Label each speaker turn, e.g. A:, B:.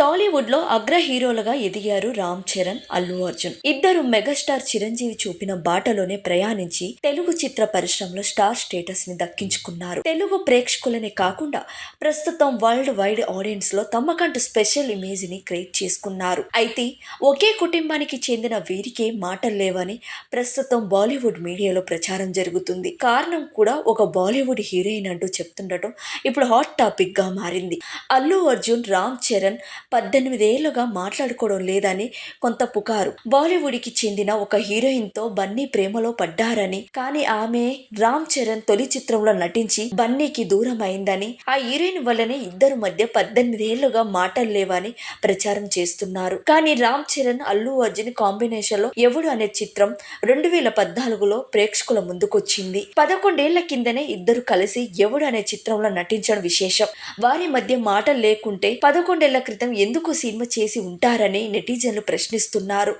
A: టాలీవుడ్లో అగ్ర హీరోలుగా ఎదిగారు రామ్ చరణ్ అల్లు అర్జున్. ఇద్దరు మెగాస్టార్ చిరంజీవి చూపిన బాటలోనే ప్రయాణించి తెలుగు చిత్ర పరిశ్రమలో స్టార్ స్టేటస్ని దక్కించుకున్నారు. తెలుగు ప్రేక్షకులనే కాకుండా ప్రస్తుతం వరల్డ్ వైడ్ ఆడియన్స్లో తమకంటూ స్పెషల్ ఇమేజ్ని క్రియేట్ చేసుకున్నారు. అయితే ఒకే కుటుంబానికి చెందిన వీరికే మాటలు లేవని ప్రస్తుతం బాలీవుడ్ మీడియాలో ప్రచారం జరుగుతుంది. కారణం కూడా ఒక బాలీవుడ్ హీరోయిన్ అంటూ చెప్తుండటం ఇప్పుడు హాట్ టాపిక్గా మారింది. అల్లు అర్జున్ రామ్ చరణ్ పద్దెనిమిదేళ్ళుగా మాట్లాడుకోవడం లేదని కొంత పుకారు. బాలీవుడ్కి చెందిన ఒక హీరోయిన్తో బన్నీ ప్రేమలో పడ్డారని కానీ ఆమె రామ్ చరణ్ తొలి చిత్రంలో నటించి బన్నీకి దూరం అయిందని ఆ హీరోయిన్ వల్లనే ఇద్దరు మధ్య పద్దెనిమిదేళ్ళుగా మాటలు లేవని ప్రచారం చేస్తున్నారు. కానీ రామ్ చరణ్ అల్లు అర్జున్ కాంబినేషన్లో ఎవడు అనే చిత్రం రెండు వేల పద్నాలుగులో ప్రేక్షకుల ముందుకొచ్చింది. పదకొండేళ్ళ కిందనే ఇద్దరు కలిసి ఎవడు అనే చిత్రంలో నటించడం విశేషం. వారి మధ్య మాటలు లేకుంటే పదకొండేళ్ళ క్రితం ఎందుకు సినిమా చేసి ఉంటారని నెటిజన్లు ప్రశ్నిస్తున్నారు.